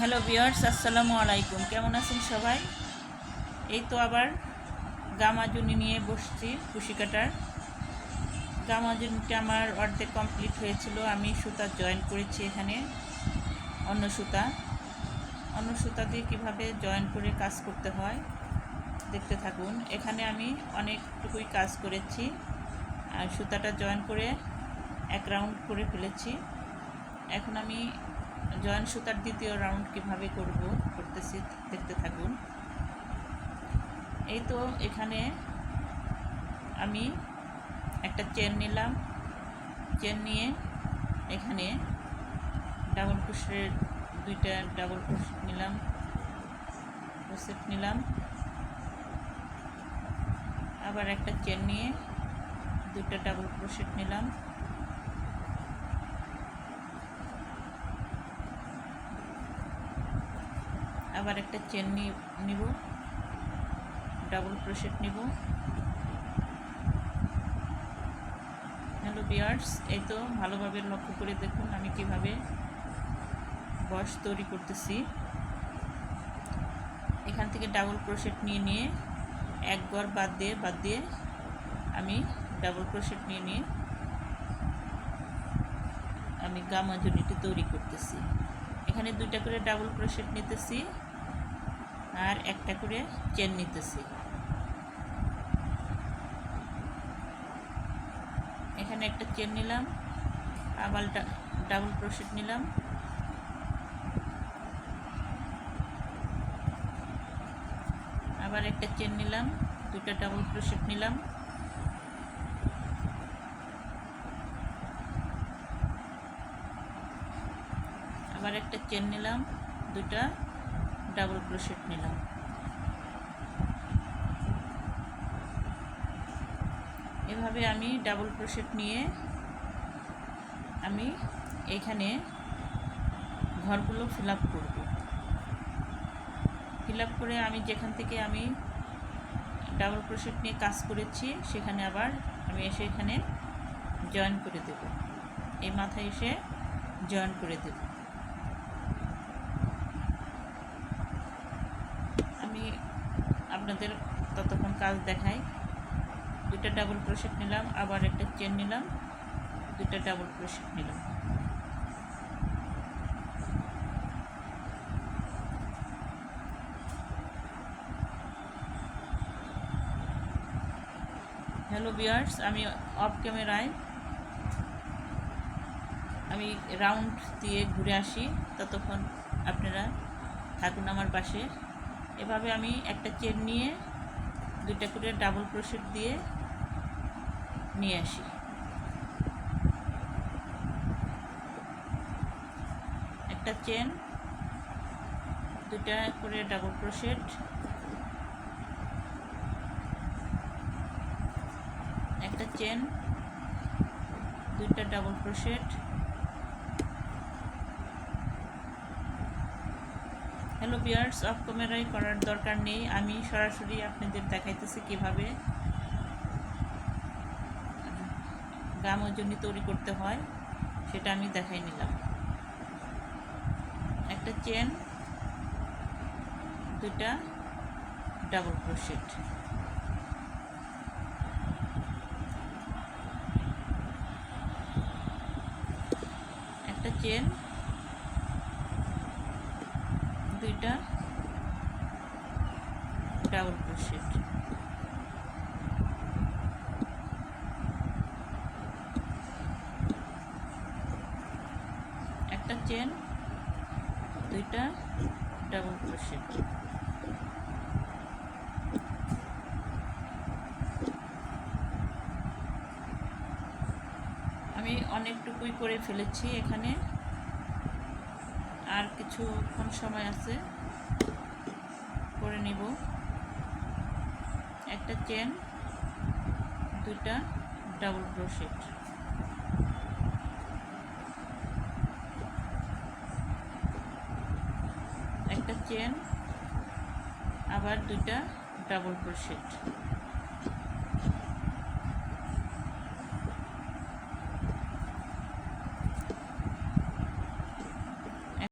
Hello বিয়ার্স আসসালামু আলাইকুম। কেমন আছেন সবাই? এই তো আবার গামাজুনি নিয়ে বসছি কুশি কাটার। গামাজুনিটা আমার অর্ধেক কমপ্লিট হয়েছিল, আমি সুতা জয়েন করেছি এখানে, অন্য সুতা। অন্য সুতা দিয়ে কীভাবে জয়েন করে কাজ করতে হয়, দেখতে থাকুন। এখানে আমি অনেকটুকুই কাজ করেছি, আর সুতাটা জয়েন করে এক রাউন্ড করে ফেলেছি। এখন আমি জয়েন সুতার দ্বিতীয় রাউন্ড কীভাবে করব করতেছি দেখতে থাকুন। এই তো এখানে আমি একটা চেন নিলাম। চেন নিয়ে এখানে ডাবল ক্রোশের দুইটা ডাবল ক্রোশ নিলাম। ক্রোশেট নিলাম। আবার একটা চেন নিয়ে দুইটা ডাবল ক্রোশেট নিলাম। আবার একটা চেন নিব ডাবল ক্রোশেট নিব। হ্যালো বিয়ার্স এই তো ভালোভাবে লক্ষ্য করে দেখুন আমি কীভাবে বয়স তৈরি করতেছি। এখান থেকে ডাবল ক্রোশেট নিয়ে নিয়ে এক গড় বাদ দিয়ে বাদ দিয়ে আমি ডাবল ক্রোশেট নিয়ে নিয়ে আমি গামাজুনিটি তৈরি করতেছি। এখানে দুইটা করে ডাবল ক্রোশেট নিতেছি। আর একটা করে চেন নিতেছি। এখানে একটা চেন নিলাম, আবার ডাবল ক্রোশেট নিলাম। আবার একটা চেন নিলাম দুটা ডাবল ক্রোশেট নিলাম। আবার একটা চেন নিলাম দুটা ডাবল ক্রোশেট নিলাম। এভাবে আমি ডাবল ক্রোশেট নিয়ে আমি এখানে ঘরগুলো ফিল আপ করব। ফিল আপ করে আমি যেখান থেকে আমি ডাবল ক্রোশেট নিয়ে কাজ করেছি, সেখানে আবার আমি এসে এখানে জয়েন করে দেব। এই মাথায় এসে জয়েন করে দেব আমি আপনাদের ততক্ষণ কাজ দেখাই। দুটা ডাবল ক্রোশেট নিলাম, আবার একটা চেন নিলাম দুটা ডাবল ক্রোশেট নিলাম। হ্যালো বিয়ার্স আমি অফ ক্যামেরায় আমি রাউন্ড দিয়ে ঘুরে আসি, ততক্ষণ আপনারা থাকুন আমার পাশে। এভাবে আমি একটা চেন নিয়ে দুইটা করে ডাবল ক্রোশেট দিয়ে নিয়ে আসি। একটা চেন দুটা করে ডাবল ক্রোশেট একটা চেন দুইটা double crochet hello bears off ক্যামেরাই করার দরকার নেই। আমি সরাসরি আপনাদের দেখাইতেছি কীভাবে গাম ওজনী তৈরি করতে হয়, সেটা আমি দেখাই নিলাম। একটা চেন দুটা ডাবল ক্রোশেট একটা চেন দুইটা ডাবল ক্রোশেট একটা চেন দুইটা ডাবল ক্রোশেট আমি অনেকটুকুই করে ফেলেছি এখানে। আর কিছুক্ষণ সময় আছে। করে নিব। একটা চেন দুটা ডাবল ক্রোশেট একটা চেন আবার দুইটা ডাবল ক্রোশেট